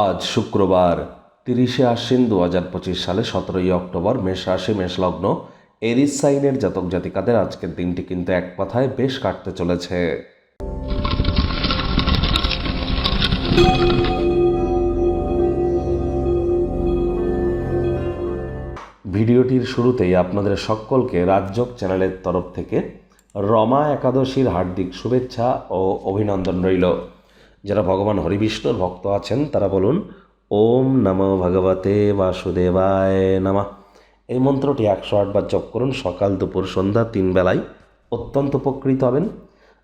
আজ শুক্রবার, তিরিশে আশ্বিন দু হাজার পঁচিশ সালে সতেরোই অক্টোবর, মেষ রাশি, মেষ লগ্ন এরিস সাইনের জাতক জাতিকাদের আজকের দিনটি কিন্তু এক কথায় বেশ কাটতে চলেছে। ভিডিওটির শুরুতেই আপনাদের সকলকে রাজযোগ চ্যানেলের তরফ থেকে রমা একাদশীর হার্দিক শুভেচ্ছা ও অভিনন্দন রইল। যারা ভগবান হরিবিষ্ণুর ভক্ত আছেন, তারা বলুন, ওম নম ভগবতে বাসুদেবায় নমঃ। এই মন্ত্রটি একশো আটবার জপ করুন, সকাল, দুপুর, সন্ধ্যা, তিন বেলায় অত্যন্ত উপকৃত হবেন।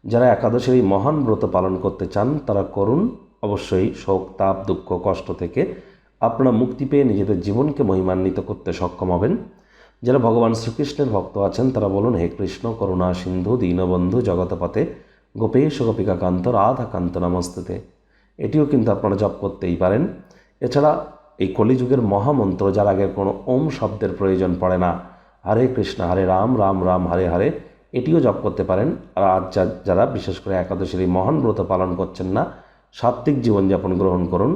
যারা একাদশীর এই মহান ব্রত পালন করতে চান, তারা করুন, অবশ্যই শোক, তাপ, দুঃখ, কষ্ট থেকে আপনারা মুক্তি পেয়ে নিজেদের জীবনকে মহিমান্বিত করতে সক্ষম হবেন। যারা ভগবান শ্রীকৃষ্ণের ভক্ত আছেন, তারা বলুন, হে কৃষ্ণ, করুণা, সিন্ধু, দীনবন্ধু জগতপথে গোপেশ গোপিকা কান্ত, রাধা কান্ত নমস্তেতে। এটিও কিন্তু আপনারা জপ করতেই পারেন। এছাড়া এই কলিযুগের মহামন্ত্র, যার আগে কোনো ওম শব্দের প্রয়োজন পড়ে না, হরে কৃষ্ণ, হরে রাম রাম রাম, হরে হরে, এটিও জপ করতে পারেন। আর আজ যারা বিশেষ করে একাদশীর এই মহান ব্রত পালন করছেন না, সাত্ত্বিক জীবনযাপন গ্রহণ করুন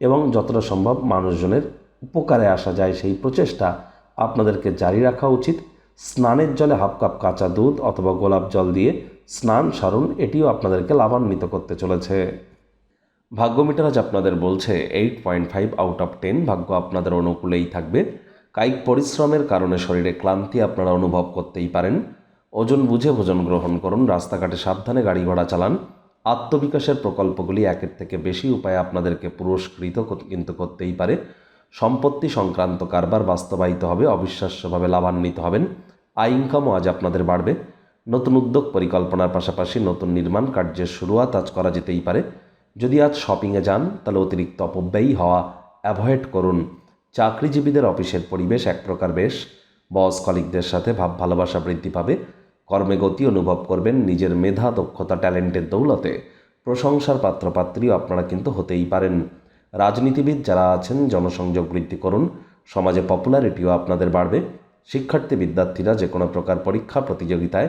এবং যতটা সম্ভব মানুষজনের উপকারে আসা যায় সেই প্রচেষ্টা আপনাদেরকে জারি রাখা উচিত। স্নানের জলে হাফ কাপ কাঁচা দুধ অথবা গোলাপ জল দিয়ে স্নান, সারণ, এটিও আপনাদেরকে লাভান্বিত করতে চলেছে। ভাগ্য মিটার আজ আপনাদের বলছে eight point five out of ten ভাগ্য আপনাদের অনুকূলেই থাকবে। কায়িক পরিশ্রমের কারণে শরীরে ক্লান্তি আপনারা অনুভব করতেই পারেন। ওজন বুঝে ভোজন গ্রহণ করুন, রাস্তাঘাটে সাবধানে গাড়ি ঘোড়া চালান। আত্মবিকাশের প্রকল্পগুলি একের থেকে বেশি উপায়ে আপনাদেরকে পুরস্কৃত কিন্তু করতেই পারে। সম্পত্তি সংক্রান্ত কারবার বাস্তবায়িত হবে, অবিশ্বাস্যভাবে লাভান্বিত হবেন। আয় ইনকামও আজ আপনাদের বাড়বে। নতুন উদ্যোগ পরিকল্পনার পাশাপাশি নতুন নির্মাণ কার্যের শুরুয়াত আজ করা যেতেই পারে। যদি আজ শপিংয়ে যান, তাহলে অতিরিক্ত অপব্যয়ী হওয়া, অ্যাভয়েড করুন। চাকরিজীবীদের অফিসের পরিবেশ এক প্রকার বেশ। বস কলিকদের সাথে ভাব ভালোবাসা বৃদ্ধি পাবে। কর্মে গতি অনুভব করবেন নিজের মেধা, দক্ষতা, ট্যালেন্টের দৌলতে। প্রশংসার পাত্রপাত্রীও আপনারা কিন্তু হতেই পারেন। রাজনীতিবিদ যারা আছেন, জনসংযোগ বৃদ্ধি করুন। সমাজে পপুলারিটিও আপনাদের বাড়বে। শিক্ষার্থী, বিদ্যার্থীরা যে কোনো প্রকার পরীক্ষা, প্রতিযোগিতায়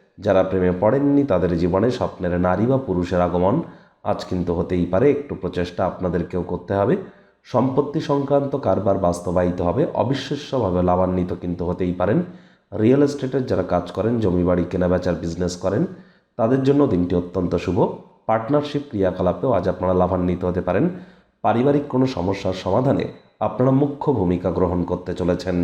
যারা প্রেমে পড়েননি, তাদের জীবনে স্বপ্নের নারী বা পুরুষের আগমন আজ কিন্তু হতেই পারে। একটু প্রচেষ্টা আপনাদেরকেও করতে হবে। সম্পত্তি সংক্রান্ত কারবার বাস্তবায়িত হবে। অবিশ্বাস্যভাবে লাভান্বিত কিন্তু হতেই পারেন। রিয়েল এস্টেটের যারা কাজ করেন জমি বাড়ি কেনাবেচার বিজনেস করেন, তাদের জন্য দিনটি অত্যন্ত শুভ। পার্টনারশিপ ক্রিয়াকলাপেও আজ আপনারা লাভান্বিত হতে পারেন। পারিবারিক কোনো সমস্যার সমাধানে আপনারা মুখ্য ভূমিকা গ্রহণ করতে চলেছেন।